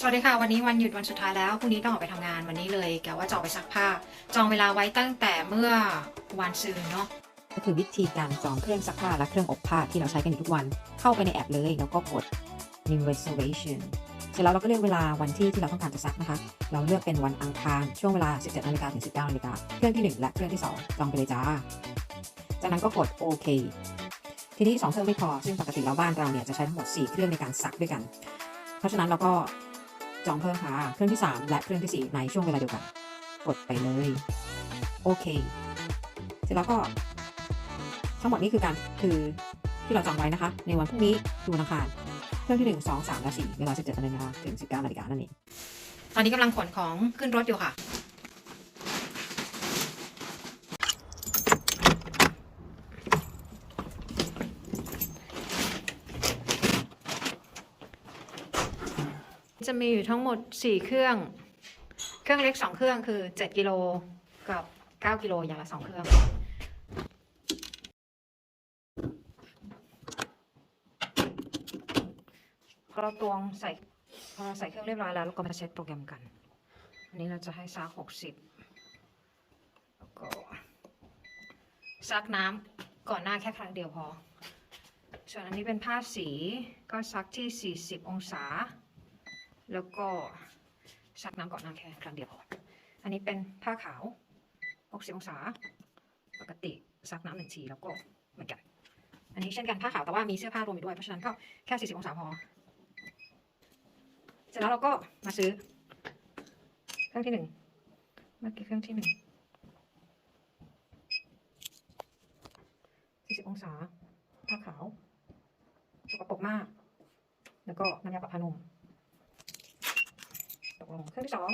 สวัสดีค่ะ วันนี้วันหยุดวันสุดท้ายแล้วพรุ่งนี้ต้องออกไปทำงานวันนี้เลยแกว่าจะออกไปซักผ้า จองเวลาไว้ตั้งแต่เมื่อวันซืนเนาะก็คือวิธีการจองเครื่องซักผ้าและเครื่องอบผ้าที่เราใช้กันอยู่ทุกวัน เข้าไปในแอปเลยแล้วก็กด new reservation เสร็จแล้วเราก็เลือกเวลาวันที่ที่เราต้องการจะซักนะคะ เราเลือกเป็นวันอังคารช่วงเวลา 17นาฬิกาถึง 19นาฬิกาเครื่องที่ 1 และเครื่องที่ 2 จองไปเลยจ้า จากนั้นก็กดโอเคทีนี้2เครื่องไม่พอซึ่งปกติแล้วบ้านเราเนี่ยจะใช้ทั้งหมด 4 เครื่องในการซักด้วยกัน เพราะฉะนั้นเราก็ จองเพิ่มค่ะ เครื่องที่ 3 และเครื่องทีสี่ 4 ในช่วงเวลาเดียวกัน กดไปเลย โอเค เสร็จแล้วก็ ทั้งหมดนี้คือการคือที่เราจองไว้นะคะ ในวันพรุ่งนี้ดูวันอังคารเครื่องที่ 1 2 3 และ 4 เวลา 17นาฬิกาถึง 19นาฬิกานั่นเองตอนนี้กำลังขนของขึ้นรถอยู่ค่ะ จะมีอยู่ทั้งหมด 4 เครื่อง เครื่องเล็ก 2 เครื่องคือ 7 กิโลกับ 9 กิโลอย่างละ 2 เครื่องก็เราตวงใส่พอเราใส่เครื่องเรียบร้อยแล้วเราก็มาเช็ดโปรแกรมกัน อันนี้เราจะให้ซักหกสิบแล้วก็ซักน้ำก่อนหน้าแค่ครั้งเดียวพอ ส่วนอันนี้เป็นผ้าสีก็ซักที่ 40 องศา แล้วก็ซักน้ำก่อนน้าแค่ครั้งเดียวพอ อันนี้เป็นผ้าขาว 60 องศา ปกติซักน้ำหนึ่งทีแล้วก็เหมือนกัน อันนี้เช่นกันผ้าขาวแต่ว่ามีเสื้อผ้ารวมอยู่ด้วย เพราะฉะนั้นก็แค่ 40 องศาพอ เสร็จแล้วเราก็มาซื้อ เครื่องที่หนึ่งเมื่อกี้เครื่องที่หนึ่งสี่สิบองศาผ้าขาวสกปรกมาก แล้วก็น้ำยาปรับผ้านุ่ม กลงเครื่องที่สอง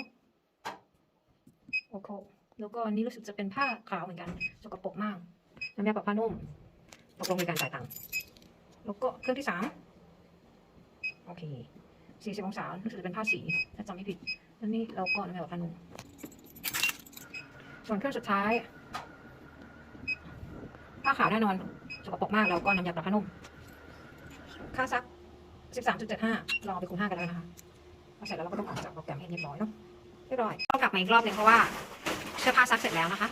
โอโคแล้วก็นี้รู้สึกจะเป็นผ้าขาวเหมือนกันสกปรกมากน้ำยาปรับผ้านุ่มตกลงในการจ่ายตังค์แล้วก็เครื่องที่สามโอเคสี่สิบองศารู้สึกจะเป็นผ้าสีถ้าจำไม่ผิดแล้วนี่เราก็น้ำยาปรับผ้านุ่มส่วนเครื่องสุดท้ายผ้าขาวแน่นอนสกปรกมากเราก็น้ำยาปรับผ้านุ่มค่าซักสิบสามจุดเจ็ดห้าลองเอาไปคูณห้ากันแล้วนะคะ พอเสร็จแล้วเราก็ต้องออกจากโปรแกรมให้เรียบร้อยเนาะเรียบร้อยก็กลับมาอีกรอบหนึงเพราะว่าเสื้อผ้าซักเสร็จแล้วนะคะ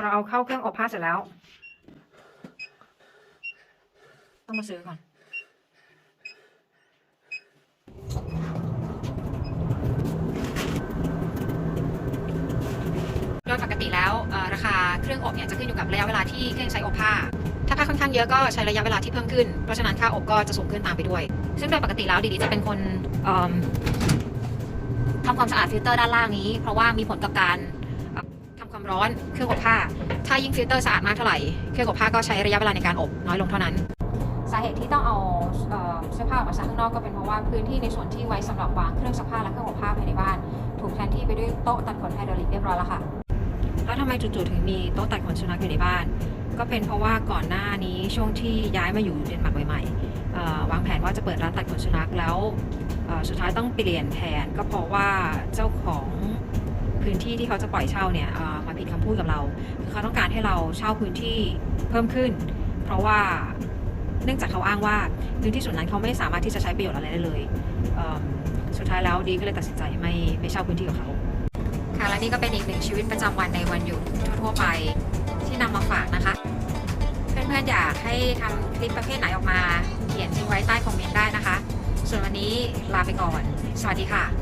เราเอาเข้าเครื่องอบผ้าเสร็จแล้ว ต้องมาซื้อก่อนโดยปกติแล้วราคาเครื่องอบเนี่ยจะขึ้นอยู่กับระยะเวลาที่เครื่องใช้อบผ้า ถ้าผ้าค่อนข้างเยอะก็ใช้ระยะเวลาที่เพิ่มขึ้น เพราะฉะนั้นค่าอบก็จะสูงขึ้นตามไปด้วย ซึ่งโดยปกติแล้วดีๆจะเป็นคนทำความสะอาดฟิลเตอร์ด้านล่างนี้ เพราะว่ามีผลกับการ ความร้อนเครื่องอบผ้า ถ้ายิ่งฟิลเตอร์สะอาดมากเท่าไหร่ เครื่องอบผ้าก็ใช้ระยะเวลาในการอบน้อยลงเท่านั้น สาเหตุที่ต้องเอาเอ่อเสื้อผ้าออกมาซักข้างนอกก็เป็นเพราะว่าพื้นที่ในส่วนที่ไว้สำหรับวางเครื่องซักผ้าและเครื่องอบผ้าภายในบ้าน ถูกแทนที่ไปด้วยโต๊ะตัดขนไฮดรอลิกเรียบร้อยแล้วค่ะ แล้วทำไมจู่ๆถึงมีโต๊ะตัดขนสุนัขอยู่ในบ้าน ก็เป็นเพราะว่าก่อนหน้านี้ช่วงที่ย้ายมาอยู่เดนมาร์กใหม่ๆเอ่อวางแผนว่าจะเปิดร้านตัดขนสุนัขแล้วเอ่อสุดท้ายต้องเปลี่ยนแผนก็เพราะว่าเจ้าของพื้นที่ที่เขาจะปล่อยเช่าเนี่ยเอ่อมา ผิดคำพูดกับเราคือเขาต้องการให้เราเช่าพื้นที่เพิ่มขึ้น เพราะว่าเนื่องจากเขาอ้างว่าพื้นที่ส่วนนั้นเขาไม่สามารถที่จะใช้ประโยชน์อะไรได้เลยเสุดท้ายแล้วดีก็เลยตัดสินใจไม่ไม่เช่าพื้นที่กับเขาค่ะและนี่ก็เป็นอีกหนึ่งชีวิตประจำวันในวันหยุดทั่วๆไปที่นำมาฝากนะคะ เพื่อนๆอยากให้ทำคลิปประเภทไหนออกมา เขียนทิ้งไว้ใต้คอมเมนต์ได้นะคะ ส่วนวันนี้ลาไปก่อน สวัสดีค่ะ